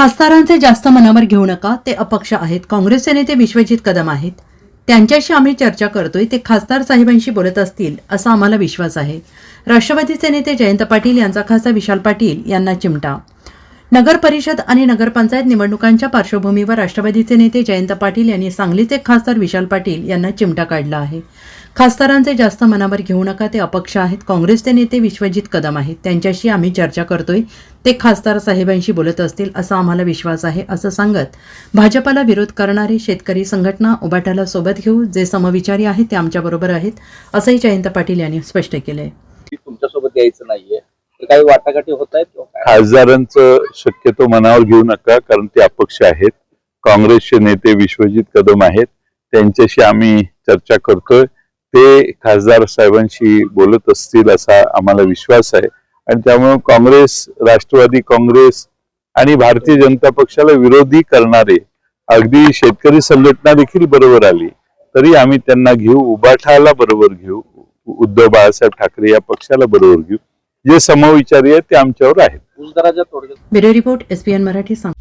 खासदारांचे जास्त मनावर घेऊ नका ते अपक्ष आहेत. काँग्रेसचे नेते विश्वजित कदम आहेत. त्यांच्याशी आम्ही चर्चा करतोय ते खासदार साहेबांशी बोलत असतील असा आम्हाला विश्वास आहे. राष्ट्रवादीचे नेते जयंत पाटील यांचा खासदार विशाल पाटील यांना चिमटा नगर परिषद आणि नगरपंचायत निवडणुकांच्या पार्श्वभूमीवर राष्ट्रवादीचे नेते जयंत पाटील यांनी सांगलीचे खासदार विशाल पाटील यांना चिमटा काढला आहे. खासदारांचे जास्त मनावर घेऊ नका ते अपक्ष आहेत. काँग्रेसचे नेते विश्वजित कदम आहेत. त्यांच्याशी आम्ही चर्चा करतोय. ते खासदार साहेबांशी बोलत असतील असा आम्हाला विश्वास आहे असं सांगत भाजपाला विरोध करणारे शेतकरी संघटना उबाटाला सोबत घेऊ जे समविचारी आहेत ते आमच्याबरोबर आहेत असंही जयंत पाटील यांनी स्पष्ट केलंय. तुमच्यासोबत यायचं नाहीये. काही वाटाघाटी होत आहेत खासदारांचं शक्यतो मनावर घेऊ नका कारण ते अपक्ष आहेत. काँग्रेसचे नेते विश्वजित कदम आहेत. त्यांच्याशी आम्ही चर्चा करतोय. ते खासदार साहेबांशी बोलत असतील असा आम्हाला विश्वास आहे. आणि त्यामुळे काँग्रेस राष्ट्रवादी काँग्रेस आणि भारतीय जनता पक्षाला विरोधी करणारे अगदी शेतकरी संघटना देखील बरोबर आली. तरी आम्ही त्यांना घेऊ उबाठाला बरोबर घेऊ उद्धव बाळासाहेब ठाकरे या पक्षाला बरोबर घेऊ. जे समविचारी आहेत ते आमच्यावर आहेत. ब्युरो रिपोर्ट एसपीएन मराठी सांग